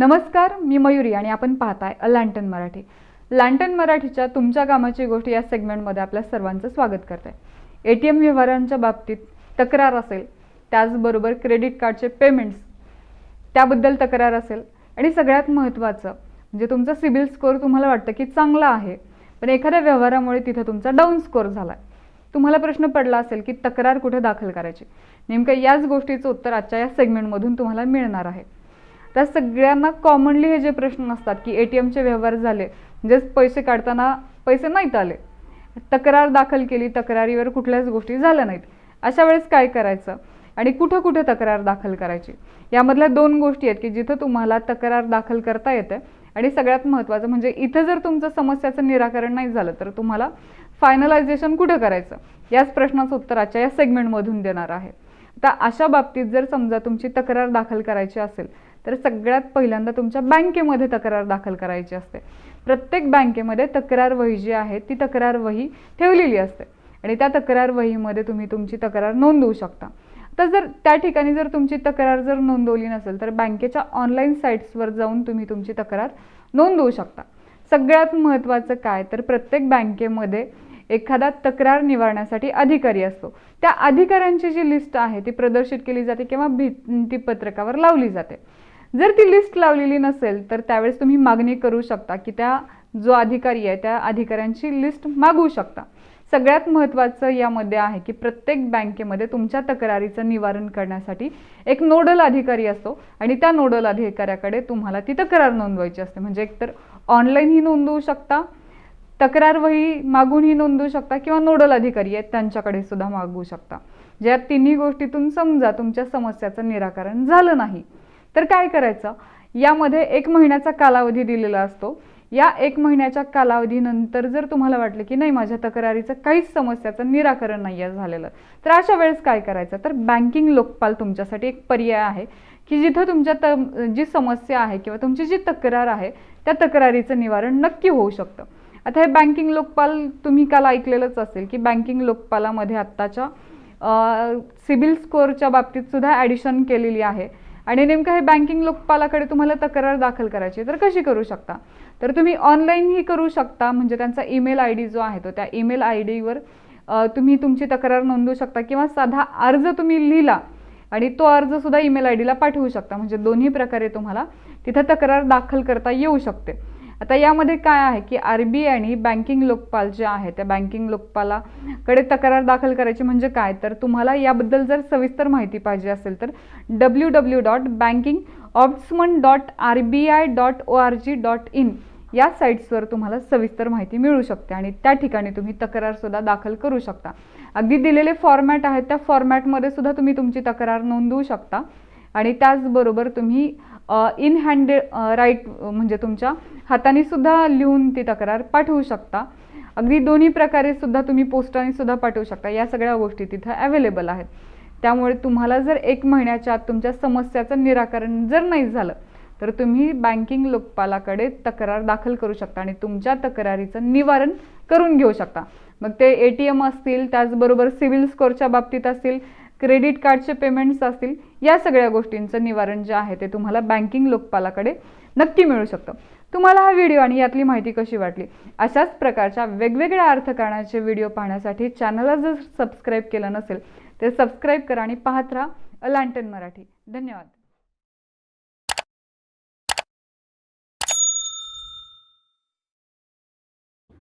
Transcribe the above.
नमस्कार मी मयुरी आणि आपण पाहताय अ लँटन मराठी. लँटन मराठीच्या तुमच्या कामाची गोष्ट या सेगमेंटमध्ये आपल्या सर्वांचं स्वागत करते. ए टी एम व्यवहारांच्या बाबतीत तक्रार असेल त्याचबरोबर क्रेडिट कार्डचे पेमेंट्स त्याबद्दल तक्रार असेल आणि सगळ्यात महत्त्वाचं म्हणजे तुमचा सिबिल स्कोअर तुम्हाला वाटतं की चांगला आहे पण एखाद्या व्यवहारामुळे तिथं तुमचा डाऊन स्कोअर झाला आहे तुम्हाला प्रश्न पडला असेल की तक्रार कुठे दाखल करायची? नेमकं याच गोष्टीचं उत्तर आजच्या या सेगमेंटमधून तुम्हाला मिळणार आहे. त्या सगळ्यांना कॉमनली हे जे प्रश्न असतात की ए टी एमचे व्यवहार झाले म्हणजेच पैसे काढताना पैसे नाहीत आले. तक्रार दाखल केली तक्रारीवर कुठल्याच गोष्टी झाल्या नाहीत. अशा वेळेस काय करायचं? आणि कुठं कुठं तक्रार दाखल करायची? यामधल्या दोन गोष्टी आहेत की जिथं तुम्हाला तक्रार दाखल करता येते आणि सगळ्यात महत्त्वाचं म्हणजे इथं जर तुमचं समस्याचं निराकरण नाही झालं तर तुम्हाला फायनलायझेशन कुठं करायचं? याच प्रश्नाचं उत्तर आजच्या या सेगमेंटमधून देणार आहे. तर अशा बाबतीत जर समजा तुमची तक्रार दाखल करायची असेल तर सगळ्यात पहिल्यांदा तुमच्या बँकेमध्ये तक्रार दाखल करायची असते. प्रत्येक बँकेमध्ये तक्रार वही जी आहे ती तक्रार वही ठेवलेली असते. आणि त्या तक्रार वहीमध्ये तुम्ही तुमची तक्रार नोंदवू शकता. तर जर त्या ठिकाणी जर तुमची तक्रार जर नोंदवली नसेल तर बँकेच्या ऑनलाईन साईट्सवर जाऊन तुम्ही तुमची तक्रार नोंदवू शकता. सगळ्यात महत्त्वाचं काय? तर प्रत्येक बँकेमध्ये एखादा तक्रार निवारण्यासाठी अधिकारी असतो. त्या अधिकाऱ्यांची जी लिस्ट आहे ती प्रदर्शित केली जाते किंवा भिंतीपत्रकावर लावली जाते. जर ती लिस्ट लावलेली नसेल तर त्यावेळेस तुम्ही मागणी करू शकता की त्या जो अधिकारी आहे त्या अधिकाऱ्यांची लिस्ट मागू शकता. सगळ्यात महत्त्वाचं यामध्ये आहे की प्रत्येक बँकेमध्ये तुमच्या तक्रारीचं निवारण करण्यासाठी एक नोडल अधिकारी असतो आणि त्या नोडल अधिकाऱ्याकडे तुम्हाला ती तक्रार नोंदवायची असते. म्हणजे एकतर ऑनलाईनही नोंदवू शकता तक्रार वही मागूनही नोंदवू शकता किंवा नोडल अधिकारी आहेत त्यांच्याकडे सुद्धा मागवू शकता. ज्या तिन्ही गोष्टीतून समजा तुमच्या समस्याचं निराकरण झालं नाही तर काय करायचं? यामध्ये एक महिन्याचा कालावधी दिलेला असतो. या एक महिन्याच्या कालावधीनंतर जर तुम्हाला वाटलं की नाही माझ्या तक्रारीचं काहीच समस्याचं निराकरण नाही आहे झालेलं तर अशा वेळेस काय करायचं? तर बँकिंग लोकपाल तुमच्यासाठी एक पर्याय आहे की जिथं तुमच्या त जी समस्या आहे किंवा तुमची जी तक्रार आहे त्या तक्रारीचं निवारण नक्की होऊ शकतं. आता हे बँकिंग लोकपाल तुम्ही काल ऐकलेलंच असेल की बँकिंग लोकपालामध्ये आत्ताच्या सिबिल स्कोअरच्या बाबतीत सुद्धा ॲडिशन केलेली आहे. आणि नेमकं हे बँकिंग लोकपालाकडे तुम्हाला तक्रार दाखल करायची तर कशी करू शकता? तर तुम्ही ऑनलाईनही करू शकता म्हणजे त्यांचा ईमेल आय डी जो आहे तो त्या ईमेल आय डीवर तुम्ही तुमची तक्रार नोंदवू शकता किंवा साधा अर्ज तुम्ही लिहिला आणि तो अर्ज सुद्धा ईमेल आय डीला पाठवू शकता. म्हणजे दोन्ही प्रकारे तुम्हाला तिथं तक्रार दाखल करता येऊ शकते. आता यामध्ये काय आहे की आर बी आणि बँकिंग लोकपाल जे आहे त्या बँकिंग लोकपालाकडे तक्रार दाखल करायची म्हणजे काय? तर तुम्हाला याबद्दल जर सविस्तर माहिती पाहिजे असेल तर W W dot banking ombudsman dot R B I dot O R G dot in या साईट्सवर तुम्हाला सविस्तर माहिती मिळू शकते आणि त्या ठिकाणी तुम्ही तक्रारसुद्धा दाखल करू शकता. अगदी दिलेले फॉर्मॅट आहेत त्या फॉर्मॅटमध्ये सुद्धा तुम्ही तुमची तक्रार नोंदवू शकता आणि त्याचबरोबर तुम्ही इन हँड राईट म्हणजे तुमच्या हाताने सुद्धा लिहून ती तक्रार पाठवू शकता. अगदी दोन्ही प्रकारे सुद्धा तुम्ही पोस्टाने सुद्धा पाठवू शकता. या सगळ्या गोष्टी तिथं अवेलेबल आहेत. त्यामुळे तुम्हाला जर एक महिन्याच्या आत तुमच्या समस्याचं निराकरण जर नाही झालं तर तुम्ही बँकिंग लोकपालाकडे तक्रार दाखल करू शकता आणि तुमच्या तक्रारीचं निवारण करून घेऊ शकता. मग ते ए टी एम असतील त्याचबरोबर सिव्हिल स्कोअरच्या बाबतीत असतील क्रेडिट कार्डचे पेमेंट्स असतील या सगळ्या गोष्टींचं निवारण जे आहे ते तुम्हाला बँकिंग लोकपालाकडे नक्की मिळू शकतं. तुम्हाला हा व्हिडिओ आणि यातली माहिती कशी वाटली अशाच प्रकारच्या वेगवेगळ्या अर्थकारणाचे व्हिडिओ पाहण्यासाठी चॅनलला जर सबस्क्राईब केलं नसेल तर सबस्क्राईब करा आणि पाहत राहा अलांटन मराठी. धन्यवाद.